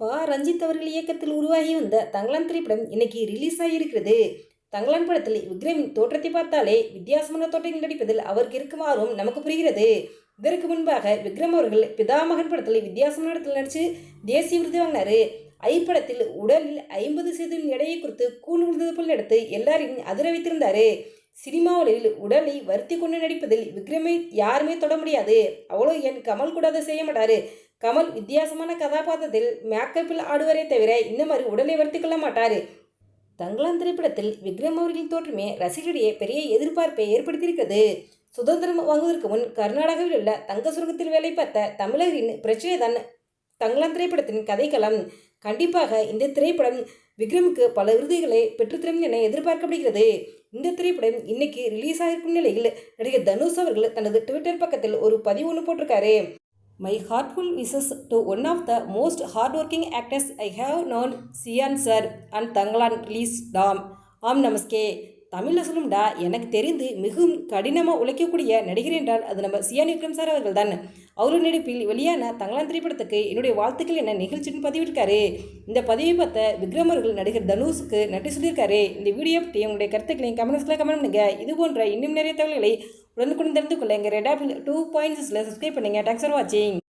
பா. ரஞ்சித் அவர்கள் இயக்கத்தில் உருவாகி வந்த தங்களான் திரைப்படம் இன்னைக்கு ரிலீஸ் ஆகியிருக்கிறது தங்களான் படத்தில் விக்ரமின் தோற்றத்தை பார்த்தாலே வித்தியாசமான தோற்றங்கள் நடிப்பதில் அவருக்கு இருக்குமாறும் நமக்கு புரிகிறது. இதற்கு முன்பாக விக்ரம் அவர்கள் பிதாமகன் படத்தில் வித்தியாசமான இடத்தில் நடித்து தேசிய விருது வாங்கினார். ஐ படத்தில் உடலில் ஐம்பது சதவீதம் எடையை குறித்து கூண் விழுந்தது போல் எடுத்து எல்லாரையும் அதிர வைத்திருந்தார். சினிமா உலகில் உடலை வருத்தி கொண்டு நடிப்பதில் விக்ரமை யாருமே தொட முடியாது. அவ்வளோ என் கமல் கூட அதை செய்ய மாட்டார். கமல் வித்தியாசமான கதாபாத்திரத்தில் மேக்கப்பில் ஆடுவரே தவிர இந்த மாதிரி உடலை வருத்தி கொள்ள மாட்டார். தங்களாம் திரைப்படத்தில் விக்ரம் அவர்களின் தோற்றமே ரசிகரிடையே பெரிய எதிர்பார்ப்பை ஏற்படுத்தியிருக்கிறது. சுதந்திரம் வாங்குவதற்கு முன் கர்நாடகாவில் உள்ள தங்க சுரங்கத்தில் வேலை பார்த்த தமிழரின் பிரச்சனை தான் தங்களாம் திரைப்படத்தின் கதைக்களம். கண்டிப்பாக இந்த திரைப்படம் விக்ரமுக்கு பல விருதுகளை பெற்றுத்தரும் என எதிர்பார்க்கப்படுகிறது. இந்த திரைப்படம் இன்னைக்கு ரிலீஸ் ஆகிருக்கும் நிலையில் நடிகர் தனுஷ் அவர்கள் தனது ட்விட்டர் பக்கத்தில் ஒரு பதிவு ஒன்று போட்டிருக்காரு. My heartful wishes to one of the most hardworking actors I have known, Sian Sir and Tanglan Lees Dom. Om Namaste. தமிழில் சொல்லும்டா எனக்கு தெரிந்து மிகவும் கடினமாக உழைக்கக்கூடிய நடிகர் என்றால் அது நம்ம சியான் விக்ரம் சார் அவர்கள் தான் அவருடைய நடிப்பில் வெளியான தங்கலான் திரைப்படத்துக்கு என்னுடைய வாழ்த்துக்கள் என நிகழ்ச்சின்னு பதிவிட்டிருக்காரு. இந்த பதிவை பார்த்த விக்ரம் அவர்கள் நடிகர் தனுஷுக்கு நன்றி சொல்லியிருக்காரு. இந்த வீடியோ பற்றி உங்களுடைய கருத்துக்களையும் கமெண்ட்ஸ்களை கமெண்ட் பண்ணுங்கள் இது போன்ற இன்னும் நிறைய தகவல்களை உடனுக்குடன் தெரிந்து கொள்ள எங்கள் ரெட் ஆப்பில் டூ பாயிண்ட்ஸில் சப்ஸ்கிரைப் பண்ணுங்கள் தேங்க்ஸ் ஃபார் வாட்சிங்